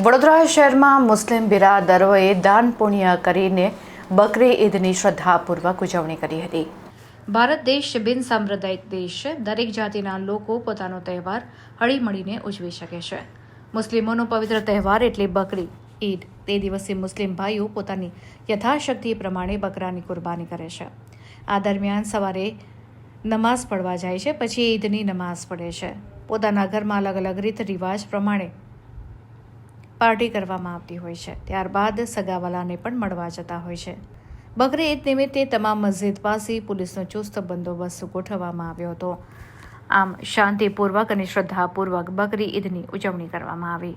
વડોદરા શહેરમાં મુસ્લિમ બિરાદરોએ દાન પુણ્ય કરીને બકરી ઈદની શ્રદ્ધાપૂર્વક ઉજવણી કરી હતી. ભારત દેશ બિન સાંપ્રદાયિક દેશ છે. દરેક જાતિના લોકો પોતાનો તહેવાર હળીમળીને ઉજવી શકે છે. મુસ્લિમોનો પવિત્ર તહેવાર એટલે બકરી ઈદ. તે દિવસે મુસ્લિમ ભાઈઓ પોતાની યથાશક્તિ પ્રમાણે બકરાની કુરબાની કરે છે. આ દરમિયાન સવારે નમાઝ પડવા જાય છે, પછી ઈદની નમાઝ પડે છે. પોતાના ઘરમાં અલગ અલગ રીત રિવાજ પ્રમાણે પાર્ટી કરવામાં આવતી હોય છે. ત્યારબાદ સગાવાલાને પણ મળવા જતા હોય છે. બકરી ઈદ નિમિત્તે તમામ મસ્જિદ પાસે પોલીસનો ચુસ્ત બંદોબસ્ત ગોઠવવામાં આવ્યો હતો. આમ શાંતિપૂર્વક અને શ્રદ્ધાપૂર્વક બકરી ઈદની ઉજવણી કરવામાં આવી.